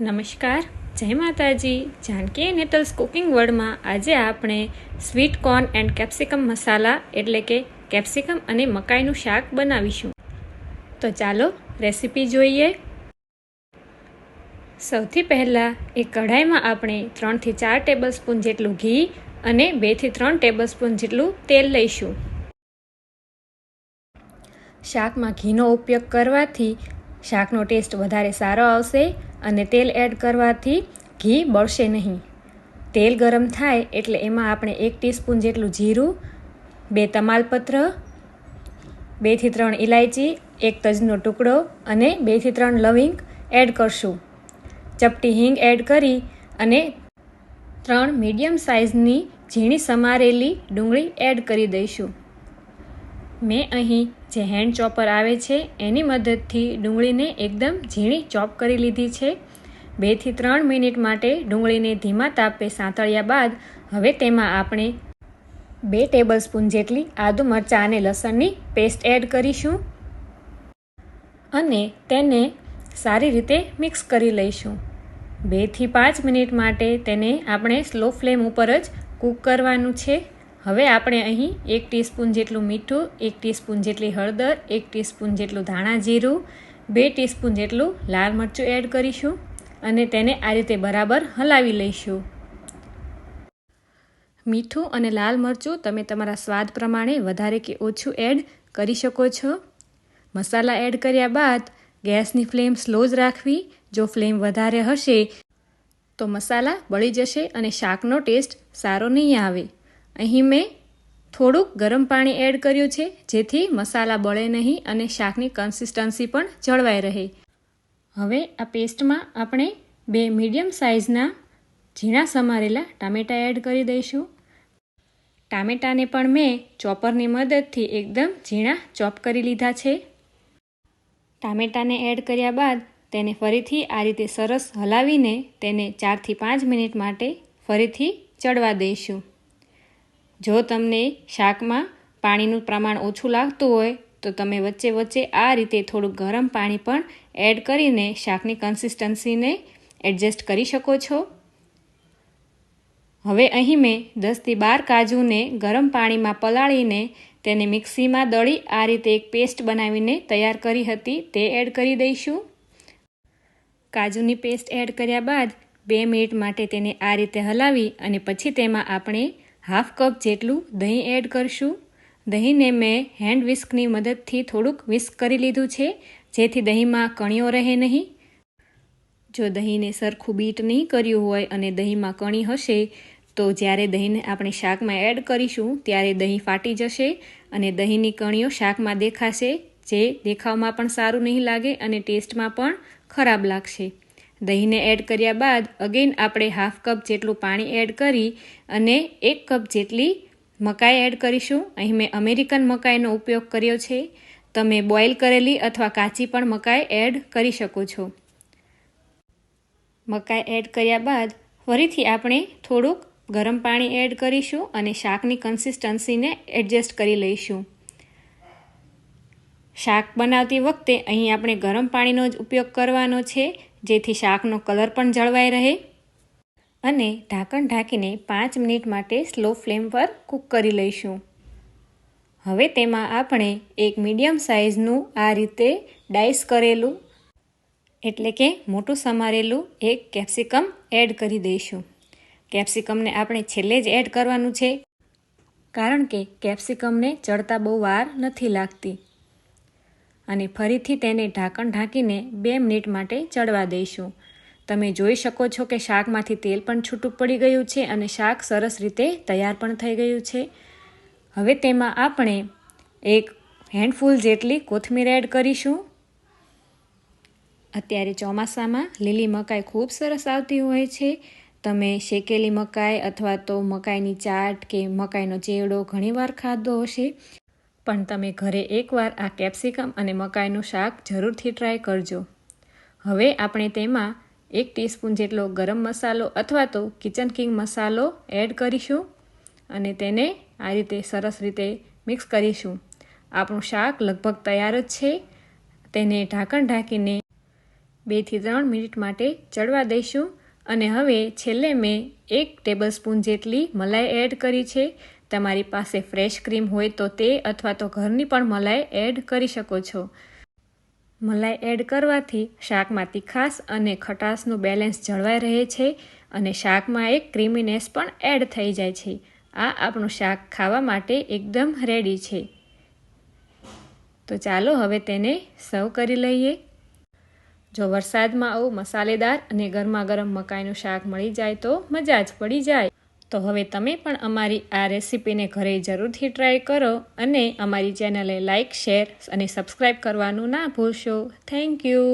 નમસ્કાર, જય માતાજી. જાનકી નેટલ્સ કુકિંગ વર્લ્ડમાં આજે આપણે sweet corn and capsicum masala, એટલે કે કેપ્સિકમ અને મકાઈનું શાક બનાવીશું. તો ચાલો રેસીપી જોઈએ. સૌથી પહેલાં એક કઢાઈમાં આપણે ત્રણથી ચાર ટેબલ સ્પૂન જેટલું ઘી અને બેથી ત્રણ ટેબલ સ્પૂન જેટલું તેલ લઈશું. શાકમાં ઘીનો ઉપયોગ કરવાથી શાકનો ટેસ્ટ વધારે સારો આવશે અને તેલ એડ કરવાથી ઘી બળશે નહીં. તેલ ગરમ થાય એટલે એમાં આપણે એક ટીસ્પૂન જેટલું જીરું, બે તમાલપત્ર, બેથી ત્રણ ઇલાયચી એક તજનો ટુકડો અને બેથી ત્રણ લવિંગ એડ કરશું. ચપટી હિંગ એડ કરી અને ત્રણ મીડિયમ સાઇઝની ઝીણી સમારેલી ડુંગળી એડ કરી દઈશું. મેં અહીં જે હેન્ડ ચોપર આવે છે, એની મદદથી ડુંગળીને એકદમ ઝીણી ચોપ કરી લીધી છે. બેથી ત્રણ મિનિટ માટે ડુંગળીને ધીમા તાપે સાંતળ્યા બાદ હવે તેમાં આપણે બે ટેબલ સ્પૂન જેટલી આદુ મરચાં અને લસણની પેસ્ટ એડ કરીશું અને તેને સારી રીતે મિક્સ કરી લઈશું. બેથી પાંચ મિનિટ માટે તેને આપણે સ્લો ફ્લેમ ઉપર જ કૂક કરવાનું છે. હવે આપણે અહીં એક ટીસ્પૂન જેટલું મીઠું, એક ટીસ્પૂન જેટલી હળદર, એક ટીસ્પૂન જેટલું ધાણા જીરું, બે ટીસ્પૂન જેટલું લાલ મરચું એડ કરીશું અને તેને આ રીતે બરાબર હલાવી લઈશું. મીઠું અને લાલ મરચું તમે તમારા સ્વાદ પ્રમાણે વધારે કે ઓછું એડ કરી શકો છો. મસાલા એડ કર્યા બાદ ગેસની ફ્લેમ સ્લો જ રાખવી. જો ફ્લેમ વધારે હશે તો મસાલા બળી જશે અને શાકનો ટેસ્ટ સારો નહીં આવે. અહીં મેં થોડુંક ગરમ પાણી એડ કર્યું છે, જેથી મસાલા બળે નહીં અને શાકની કન્સિસ્ટન્સી પણ જળવાઈ રહે. હવે આ પેસ્ટમાં આપણે બે મીડિયમ સાઇઝના ઝીણા સમારેલા ટામેટાં એડ કરી દઈશું. ટામેટાને પણ મેં ચોપરની મદદથી એકદમ ઝીણા ચોપ કરી લીધા છે. ટામેટાને એડ કર્યા બાદ તેને ફરીથી આ રીતે સરસ હલાવીને તેને ચારથી પાંચ મિનિટ માટે ફરીથી ચડવા દઈશું. જો તમને શાકમાં પાણીનું પ્રમાણ ઓછું લાગતું હોય, તો તમે વચ્ચે વચ્ચે આ રીતે થોડું ગરમ પાણી પણ એડ કરીને શાકની કન્સિસ્ટન્સીને એડજસ્ટ કરી શકો છો. હવે અહીં મેં દસથી બાર કાજુને ગરમ પાણીમાં પલાળીને તેને મિક્સીમાં દળી આ રીતે એક પેસ્ટ બનાવીને તૈયાર કરી હતી, તે એડ કરી દઈશું. કાજુની પેસ્ટ એડ કર્યા બાદ બે મિનિટ માટે તેને આ રીતે હલાવી અને પછી તેમાં આપણે હાફ કપ જેટલું દહીં એડ કરશું. દહીંને મેં હેન્ડ વિસ્કની મદદથી થોડુંક વિસ્ક કરી લીધું છે, જેથી દહીંમાં કણીઓ રહે નહીં. જો દહીંને સરખું બીટ નહીં કર્યું હોય અને દહીંમાં કણી હશે, તો જ્યારે દહીંને આપણે શાકમાં એડ કરીશું, ત્યારે દહીં ફાટી જશે અને દહીંની કણીઓ શાકમાં દેખાશે, જે દેખાવમાં પણ સારું નહીં લાગે અને ટેસ્ટમાં પણ ખરાબ લાગશે. દહીંને એડ કર્યા બાદ અગેન આપણે હાફ કપ જેટલું પાણી એડ કરી અને એક કપ જેટલી મકાઈ એડ કરીશું. અહીં મેં અમેરિકન મકાઈનો ઉપયોગ કર્યો છે. તમે બોઇલ કરેલી અથવા કાચી પણ મકાઈ એડ કરી શકો છો. મકાઈ એડ કર્યા બાદ, ફરીથી આપણે થોડુંક ગરમ પાણી એડ કરીશું અને શાકની કન્સિસ્ટન્સીને એડજસ્ટ કરી લઈશું. શાક બનાવતી વખતે અહીં આપણે ગરમ પાણીનો જ ઉપયોગ કરવાનો છે. જેથી શાકનો કલર પણ જળવાઈ રહે અને ઢાંકણ ઢાંકીને પાંચ મિનિટ માટે સ્લો ફ્લેમ પર કૂક કરી લઈશું. હવે તેમાં આપણે એક મીડિયમ સાઇઝનું આ રીતે ડાઈસ કરેલું, એટલે કે મોટું સમારેલું એક કેપ્સિકમ એડ કરી દઈશું. કેપ્સિકમને આપણે છેલ્લે જ એડ કરવાનું છે, કારણ કે કેપ્સિકમને ચડતા બહુ વાર નથી લાગતી. અને ફરીથી તેને ઢાંકણ ઢાંકીને બે મિનિટ માટે ચડવા દઈશું. તમે જોઈ શકો છો કે શાકમાંથી તેલ પણ છૂટું પડી ગયું છે અને શાક સરસ રીતે તૈયાર પણ થઈ ગયું છે. હવે તેમાં આપણે એક હેન્ડફૂલ જેટલી કોથમીર એડ કરીશું. અત્યારે ચોમાસામાં લીલી મકાઈ ખૂબ સરસ આવતી હોય છે. તમે શેકેલી મકાઈ અથવા તો મકાઈની ચાટ કે મકાઈનો ચેવડો ઘણીવાર ખાધો હશે. પણ તમે ઘરે એકવાર આ કેપ્સિકમ અને મકાઈનું શાક જરૂરથી ટ્રાય કરજો. હવે આપણે તેમાં એક ટીસ્પૂન જેટલો ગરમ મસાલો અથવા તો કિચન કિંગ મસાલો એડ કરીશું અને તેને આ રીતે સરસ રીતે મિક્સ કરીશું. આપણું શાક લગભગ તૈયાર જ છે. તેને ઢાંકણ ઢાંકીને બેથી ત્રણ મિનિટ માટે ચડવા દઈશું અને હવે છેલ્લે મેં એક ટેબલ સ્પૂન જેટલી મલાઈ એડ કરી છે. તમારી પાસે ફ્રેશ ક્રીમ હોય તો તે અથવા તો ઘરની પણ મલાઈ એડ કરી શકો છો. મલાઈ એડ કરવાથી શાકમાં તીખાશ અને ખટાશનું બેલેન્સ જળવાઈ રહે છે અને શાકમાં એક ક્રીમીનેસ પણ એડ થઈ જાય છે. આ આપણું શાક ખાવા માટે એકદમ રેડી છે. તો ચાલો હવે તેને સર્વ કરી લઈએ. જો વરસાદમાં આવું મસાલેદાર અને ગરમા ગરમ મકાઈનું શાક મળી જાય તો મજા જ પડી જાય. તો હવે તમે પણ અમારી આ રેસીપીને ઘરે જરૂરથી ટ્રાય કરો અને અમારી ચેનલે લાઇક શેર અને સબસ્ક્રાઈબ કરવાનું ના ભૂલશો. Thank you.